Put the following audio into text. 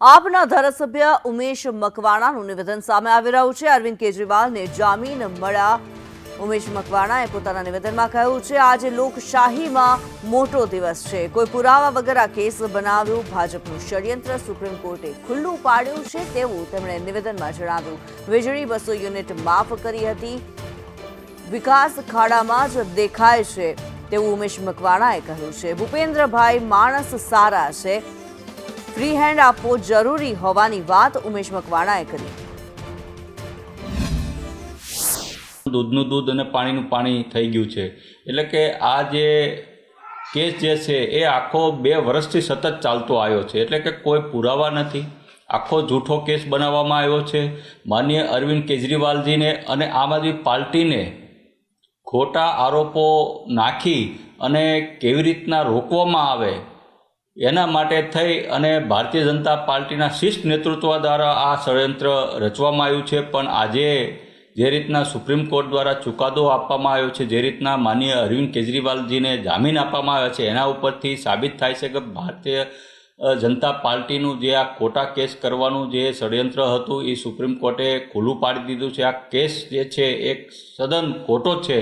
આપના ધારાસભ્ય ઉમેશ મકવાણાનું નિવેદન સામે આવી રહ્યું છે. અરવિંદ કેજરીવાલને જામીન મળ્યા. ઉમેશ મકવાણાએ પોતાના નિવેદનમાં કહ્યું છે, આજે લોકશાહીમાં મોટો દિવસ છે. કોઈ પુરાવા વગર આ કેસ બનાવ્યું. ભાજપનું ષડયંત્ર સુપ્રીમ કોર્ટે ખુલ્લું પાડ્યું છે તેવું તેમણે નિવેદનમાં જણાવ્યું. વીજળી બસો યુનિટ માફ કરી હતી. વિકાસ ખાડામાં જ દેખાય છે. તેવું ઉમેશ મકવાણાએ કહ્યું છે. ભૂપેન્દ્રભાઈ માણસ સારા છે. ફ્રી હેન્ડ આપવો જરૂરી હોવાની વાત ઉમેશ મકવાણાએ કરી. દૂધનું દૂધ અને પાણીનું પાણી થઈ ગયું છે. એટલે કે આ જે કેસ જે છે એ આખો બે વર્ષથી સતત ચાલતો આવ્યો છે. એટલે કે કોઈ પુરાવા નથી. આખો જૂઠો કેસ બનાવવામાં આવ્યો છે. માન્ય અરવિંદ કેજરીવાલજીને અને આમ આદમી પાર્ટીને ખોટા આરોપો નાખી અને કેવી રીતના રોકવામાં આવે એના માટે થઈ અને ભારતીય જનતા પાર્ટીના શિષ્ટ નેતૃત્વ દ્વારા આ ષડયંત્ર રચવામાં આવ્યું છે. પણ આજે જે રીતના સુપ્રીમ કોર્ટ દ્વારા ચુકાદો આપવામાં આવ્યો છે, જે રીતના માનીય અરવિંદ કેજરીવાલજીને જામીન આપવામાં આવ્યા છે, એના ઉપરથી સાબિત થાય છે કે ભારતીય જનતા પાર્ટીનું જે આ ખોટા કેસ કરવાનું જે ષડયંત્ર હતું, એ સુપ્રીમ કોર્ટે ખુલ્લું પાડી દીધું છે. આ કેસ જે છે, એક સદન ખોટો છે.